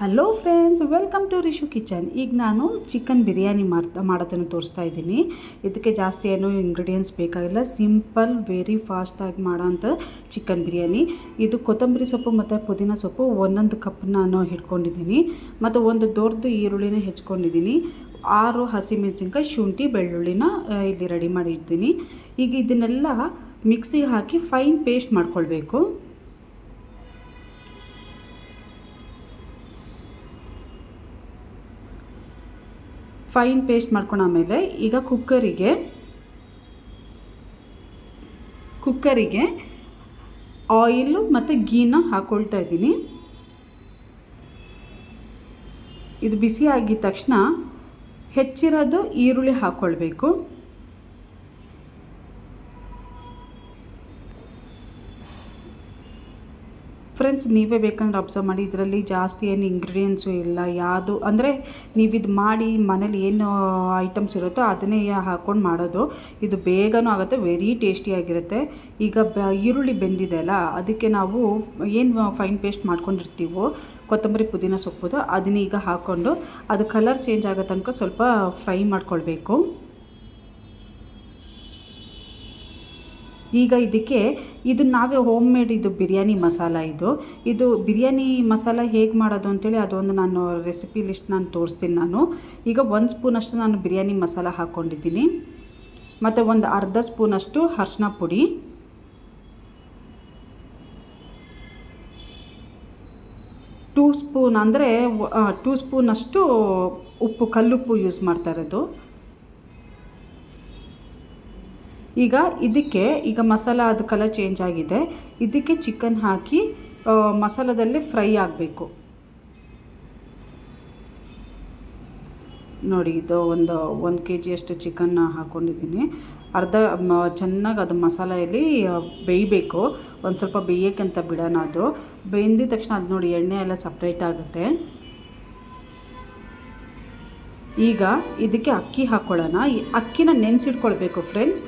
Hello friends welcome to Rishu kitchen ಈಗ ನಾನು chicken biryani ಮಾಡ್ತಾ ಮಾಡೋದನ್ನು ತೋರಿಸ್ತಾ ಇದ್ದೀನಿ. ಇದಕ್ಕೆ ಜಾಸ್ತಿ ಏನು ಇಂಗ್ರೀಡಿಯೆಂಟ್ಸ್ ಬೇಕಾಗಿಲ್ಲ. ಸಿಂಪಲ್ ವೆರಿ ಫಾಸ್ಟಾಗಿ ಮಾಡೋಂಥ ಚಿಕನ್ ಬಿರಿಯಾನಿ ಇದು ಕೊತ್ತಂಬರಿ ಸೊಪ್ಪು ಮತ್ತು ಪುದೀನ ಸೊಪ್ಪು ಒಂದೊಂದು ಕಪ್ ನಾನು ಹಿಡ್ಕೊಂಡಿದ್ದೀನಿ. ಮತ್ತು ಒಂದು ದೊಡ್ಡದು ಈರುಳ್ಳಿನ ಹೆಚ್ಕೊಂಡಿದ್ದೀನಿ. ಆರು ಹಸಿಮೆಣಸಿನ್ಕಾಯಿ, ಶುಂಠಿ, ಬೆಳ್ಳುಳ್ಳಿನ ಇಲ್ಲಿ ರೆಡಿ ಮಾಡಿ ಇಡ್ತೀನಿ ಈಗ ಇದನ್ನೆಲ್ಲ ಮಿಕ್ಸಿಗೆ ಹಾಕಿ ಫೈನ್ ಪೇಸ್ಟ್ ಮಾಡ್ಕೊಳ್ಬೇಕು. ಫೈನ್ ಪೇಸ್ಟ್ ಮಾಡ್ಕೊಂಡಾಮೇಲೆ ಈಗ ಕುಕ್ಕರಿಗೆ ಕುಕ್ಕರಿಗೆ ಆಯಿಲು ಮತ್ತು ಗೀನ ಹಾಕ್ಕೊಳ್ತಾ ಇದ್ದೀನಿ. ಇದು ಬಿಸಿ ಆಗಿದ ತಕ್ಷಣ ಹೆಚ್ಚಿರೋದು ಈರುಳ್ಳಿ ಹಾಕ್ಕೊಳ್ಬೇಕು ಫ್ರೆಂಡ್ಸ್ ನೀವೇ ಬೇಕಂದ್ರೆ ಅಬ್ಸರ್ವ್ ಮಾಡಿ. ಇದರಲ್ಲಿ ಜಾಸ್ತಿ ಏನು ಇಂಗ್ರೀಡಿಯೆಂಟ್ಸು ಇಲ್ಲ. ಯಾವುದು, ಅಂದರೆ ನೀವು ಇದು ಮಾಡಿ ಮನೇಲಿ ಏನು ಐಟಮ್ಸ್ ಇರುತ್ತೋ ಅದನ್ನೇ ಹಾಕ್ಕೊಂಡು ಮಾಡೋದು. ಇದು ಬೇಗನೂ ಆಗುತ್ತೆ ವೆರಿ ಟೇಸ್ಟಿಯಾಗಿರುತ್ತೆ ಈಗ ಬ, ಈರುಳ್ಳಿ ಬೆಂದಿದೆ ಅಲ್ಲ, ಅದಕ್ಕೆ ನಾವು ಏನು ಫೈನ್ ಪೇಸ್ಟ್ ಮಾಡ್ಕೊಂಡಿರ್ತೀವೋ, ಕೊತ್ತಂಬರಿ ಪುದೀನ ಸೊಪ್ಪುದು ಅದನ್ನ ಈಗ ಹಾಕ್ಕೊಂಡು ಅದು ಕಲರ್ ಚೇಂಜ್ ಆಗೋ ತನಕ ಸ್ವಲ್ಪ ಫ್ರೈ ಮಾಡ್ಕೊಳ್ಬೇಕು. ಈಗ ಇದಕ್ಕೆ ಇದು ನಾವೇ ಹೋಮ್ ಮೇಡ್ ಇದು ಬಿರಿಯಾನಿ ಮಸಾಲ ಇದು. ಇದು ಬಿರಿಯಾನಿ ಮಸಾಲ ಹೇಗೆ ಮಾಡೋದು ಅಂತೇಳಿ ಅದೊಂದು ನಾನು ರೆಸಿಪಿ ಲಿಸ್ಟ್ ನಾನು ತೋರಿಸ್ತೀನಿ ನಾನು. ಈಗ ಒಂದು ಸ್ಪೂನಷ್ಟು ನಾನು ಬಿರಿಯಾನಿ ಮಸಾಲ ಹಾಕ್ಕೊಂಡಿದ್ದೀನಿ ಮತ್ತು ಒಂದು ಅರ್ಧ ಸ್ಪೂನಷ್ಟು ಅರ್ಶಿನ ಪುಡಿ. ಟೂ ಸ್ಪೂನ್ ಅಂದರೆ ಟೂ ಸ್ಪೂನಷ್ಟು ಉಪ್ಪು, ಕಲ್ಲುಪ್ಪು ಯೂಸ್ ಮಾಡ್ತಾ ಇರೋದು. ಈಗ ಇದಕ್ಕೆ ಈಗ ಮಸಾಲ ಅದು ಕಲರ್ ಚೇಂಜ್ ಆಗಿದೆ. ಇದಕ್ಕೆ ಚಿಕನ್ ಹಾಕಿ ಮಸಾಲದಲ್ಲಿ ಫ್ರೈ ಆಗಬೇಕು. ನೋಡಿ, ಇದು ಒಂದು ಒಂದು ಕೆ ಜಿಯಷ್ಟು ಚಿಕನ್ನ ಹಾಕ್ಕೊಂಡಿದ್ದೀನಿ ಅರ್ಧ ಚೆನ್ನಾಗಿ ಅದು ಮಸಾಲೆಯಲ್ಲಿ ಬೇಯಬೇಕು. ಒಂದು ಸ್ವಲ್ಪ ಬೇಯೋಕ್ಕಂತ ಬಿಡೋಣ ಅದು. ಬೆಂದಿದ ತಕ್ಷಣ ಅದು ನೋಡಿ, ಎಣ್ಣೆ ಎಲ್ಲ ಸಪ್ರೇಟ್ ಆಗುತ್ತೆ. ಈಗ ಇದಕ್ಕೆ ಅಕ್ಕಿ ಹಾಕ್ಕೊಳ್ಳೋಣ ಈ ಅಕ್ಕಿನ ನೆನೆಸಿಟ್ಕೊಳ್ಬೇಕು ಫ್ರೆಂಡ್ಸ್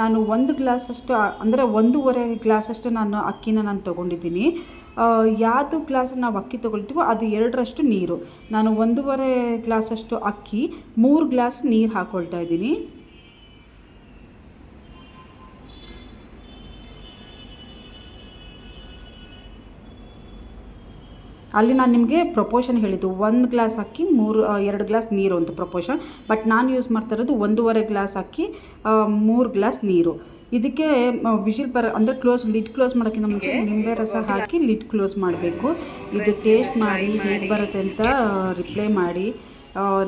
ನಾನು ಒಂದು ಗ್ಲಾಸ್ ಅಷ್ಟು, ಅಂದರೆ ಒಂದೂವರೆ ಗ್ಲಾಸಷ್ಟು ನಾನು ಅಕ್ಕಿನ ನಾನು ತೊಗೊಂಡಿದ್ದೀನಿ. ಯಾವುದು ಗ್ಲಾಸ್ ನಾವು ಅಕ್ಕಿ ತೊಗೊಳ್ತೀವೋ ಅದು ಎರಡರಷ್ಟು ನೀರು. ನಾನು ಒಂದೂವರೆ ಗ್ಲಾಸಷ್ಟು ಅಕ್ಕಿ, ಮೂರು ಗ್ಲಾಸ್ ನೀರು ಹಾಕ್ಕೊಳ್ತಾ ಇದ್ದೀನಿ. ಅಲ್ಲಿ ನಾನು ನಿಮಗೆ ಪ್ರಪೋಷನ್ ಹೇಳಿದ್ದು ಒಂದು ಗ್ಲಾಸ್ ಅಕ್ಕಿ ಮೂರು ಎರಡು ಗ್ಲಾಸ್ ನೀರು ಅಂತ ಪ್ರಪೋಷನ್ ಬಟ್ ನಾನು ಯೂಸ್ ಮಾಡ್ತಾ ಇರೋದು ಒಂದೂವರೆ ಗ್ಲಾಸ್ ಅಕ್ಕಿ ಆ, ಮೂರು ಗ್ಲಾಸ್ ನೀರು. ಇದಕ್ಕೆ ವಿಜಿಲ್ ಬರ ಅಂದರೆ ಕ್ಲೋಸ್ ಲಿಡ್ ಕ್ಲೋಸ್ ಮಾಡೋಕ್ಕಿಂತ ಮುಂಚೆ ನಿಂಬೆ ರಸ ಹಾಕಿ ಲಿಡ್ ಕ್ಲೋಸ್ ಮಾಡಬೇಕು. ಇದು ಟೇಸ್ಟ್ ಮಾಡಿ ಹೇಗೆ ಬರುತ್ತೆ ಅಂತ ರಿಪ್ಲೈ ಮಾಡಿ.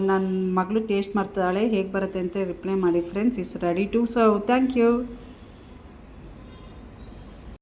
ನನ್ನ ಮಗಳು ಟೇಸ್ಟ್ ಮಾಡ್ತಾಳೆ ಹೇಗೆ ಬರುತ್ತೆ ಅಂತ ರಿಪ್ಲೈ ಮಾಡಿ. Friends is ready to serve thank you